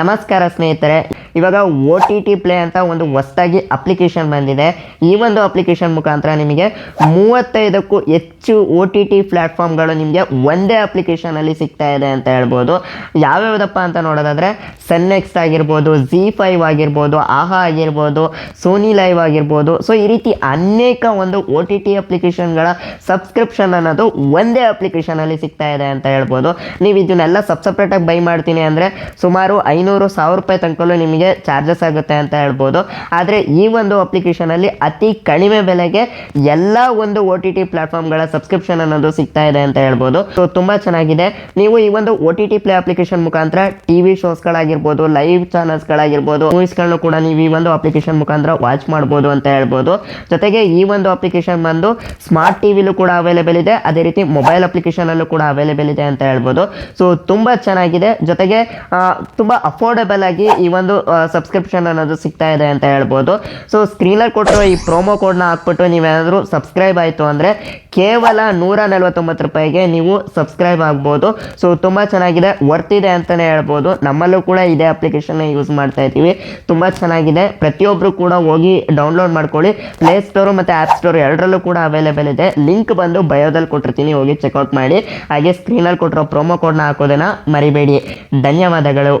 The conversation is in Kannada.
ನಮಸ್ಕಾರ ಸ್ನೇಹಿತರೆ. ಇವಾಗ ಒ ಟಿ ಟಿ ಪ್ಲೇ ಅಂತ ಒಂದು ಹೊಸದಾಗಿ ಅಪ್ಲಿಕೇಶನ್ ಬಂದಿದೆ. ಈ ಒಂದು ಅಪ್ಲಿಕೇಶನ್ ಮುಖಾಂತರ ನಿಮಗೆ ಮೂವತ್ತೈದಕ್ಕೂ ಹೆಚ್ಚು ಒ ಟಿ ಟಿ ಪ್ಲ್ಯಾಟ್ಫಾರ್ಮ್ಗಳು ನಿಮಗೆ ಒಂದೇ ಅಪ್ಲಿಕೇಶನಲ್ಲಿ ಸಿಗ್ತಾ ಇದೆ ಅಂತ ಹೇಳ್ಬೋದು. ಯಾವ್ಯಾವುದಪ್ಪ ಅಂತ ನೋಡೋದಾದರೆ ಸನ್ ನೆಕ್ಸ್ಟ್ ಆಗಿರ್ಬೋದು ಜಿ ಫೈವ್ ಆಗಿರ್ಬೋದು ಆಹಾ ಆಗಿರ್ಬೋದು ಸೋನಿ ಲೈವ್ ಆಗಿರ್ಬೋದು. ಸೊ ಈ ರೀತಿ ಅನೇಕ ಒಂದು ಒ ಟಿ ಟಿ ಅಪ್ಲಿಕೇಶನ್ಗಳ ಸಬ್ಸ್ಕ್ರಿಪ್ಷನ್ ಅನ್ನೋದು ಒಂದೇ ಅಪ್ಲಿಕೇಶನಲ್ಲಿ ಸಿಗ್ತಾ ಇದೆ ಅಂತ ಹೇಳ್ಬೋದು. ನೀವು ಇದನ್ನೆಲ್ಲ ಸಬ್ ಸಪ್ರೇಟಾಗಿ ಬೈ ಮಾಡ್ತೀನಿ ಅಂದರೆ ಸುಮಾರು ಐನೂರು ಸಾವಿರ ರೂಪಾಯಿ ತನಕಲ್ಲೂ ನಿಮಗೆ ಚಾರ್ಜಸ್ ಆಗುತ್ತೆ ಅಂತ ಹೇಳ್ಬೋದು. ಆದರೆ ಈ ಒಂದು ಅಪ್ಲಿಕೇಶನಲ್ಲಿ ಅತಿ ಕಡಿಮೆ ಬೆಲೆಗೆ ಎಲ್ಲ ಒಂದು ಒ ಟಿ ಟಿ ಪ್ಲಾಟ್ಫಾರ್ಮ್ಗಳ ಸಬ್ಸ್ಕ್ರಿಪ್ಷನ್ ಅನ್ನೋದು ಸಿಗ್ತಾ ಇದೆ ಅಂತ ಹೇಳ್ಬೋದು. ಸೊ ತುಂಬ ಚೆನ್ನಾಗಿದೆ. ನೀವು ಈ ಒಂದು O T T play application ಮುಖಾಂತರ ಟಿ ವಿ ಶೋಸ್ಗಳಾಗಿರ್ಬೋದು ಲೈವ್ ಚಾನಲ್ಸ್ಗಳಾಗಿರ್ಬೋದು ಮೂವೀಸ್ಗಳನ್ನು ಕೂಡ ನೀವು ಈ ಒಂದು ಅಪ್ಲಿಕೇಶನ್ ಮುಖಾಂತರ ವಾಚ್ ಮಾಡ್ಬೋದು ಅಂತ ಹೇಳ್ಬೋದು. ಜೊತೆಗೆ ಈ ಒಂದು ಅಪ್ಲಿಕೇಶನ್ ಬಂದು ಸ್ಮಾರ್ಟ್ ಟಿವಿಲೂ ಕೂಡ ಅವೈಲೇಬಲ್ ಇದೆ. ಅದೇ ರೀತಿ ಮೊಬೈಲ್ ಅಪ್ಲಿಕೇಶನಲ್ಲೂ ಕೂಡ ಅವೈಲೇಬಲ್ ಇದೆ ಅಂತ ಹೇಳ್ಬೋದು. ಸೊ ತುಂಬ ಚೆನ್ನಾಗಿದೆ. ಜೊತೆಗೆ ತುಂಬ ಅಫೋರ್ಡೆಬಲ್ ಆಗಿ ಈ ಒಂದು ಸಬ್ಸ್ಕ್ರಿಪ್ಷನ್ ಅನ್ನೋದು ಸಿಗ್ತಾ ಇದೆ ಅಂತ ಹೇಳ್ಬೋದು. ಸೊ ಸ್ಕ್ರೀನಲ್ಲಿ ಕೊಟ್ಟರು ಈ ಪ್ರೋಮೋ ಕೋಡ್ನ ಹಾಕ್ಬಿಟ್ಟು ನೀವೇನಾದರೂ ಸಬ್ಸ್ಕ್ರೈಬ್ ಆಯಿತು ಅಂದರೆ ಕೇವಲ ನೂರ ನಲ್ವತ್ತೊಂಬತ್ತು ರೂಪಾಯಿಗೆ ನೀವು ಸಬ್ಸ್ಕ್ರೈಬ್ ಆಗ್ಬೋದು. ಸೊ ತುಂಬ ಚೆನ್ನಾಗಿದೆ. ವರ್ತ್ ಇದೆ ಅಂತಲೇ ಹೇಳ್ಬೋದು. ನಮ್ಮಲ್ಲೂ ಕೂಡ ಇದೇ ಅಪ್ಲಿಕೇಶನ್ನ ಯೂಸ್ ಮಾಡ್ತಾ ಇದ್ದೀವಿ. ತುಂಬ ಚೆನ್ನಾಗಿದೆ. ಪ್ರತಿಯೊಬ್ಬರು ಕೂಡ ಹೋಗಿ ಡೌನ್ಲೋಡ್ ಮಾಡ್ಕೊಳ್ಳಿ. ಪ್ಲೇ ಸ್ಟೋರು ಮತ್ತು ಆ್ಯಪ್ ಸ್ಟೋರ್ ಎರಡರಲ್ಲೂ ಕೂಡ ಅವೈಲೇಬಲ್ ಇದೆ. ಲಿಂಕ್ ಬಂದು ಬಯೋದಲ್ಲಿ ಕೊಟ್ಟಿರ್ತೀನಿ. ಹೋಗಿ ಚೆಕ್ಔಟ್ ಮಾಡಿ. ಹಾಗೆ ಸ್ಕ್ರೀನಲ್ಲಿ ಕೊಟ್ಟಿರೋ ಪ್ರೋಮೋ ಕೋಡ್ನ ಹಾಕೋದನ್ನು ಮರಿಬೇಡಿ. ಧನ್ಯವಾದಗಳು.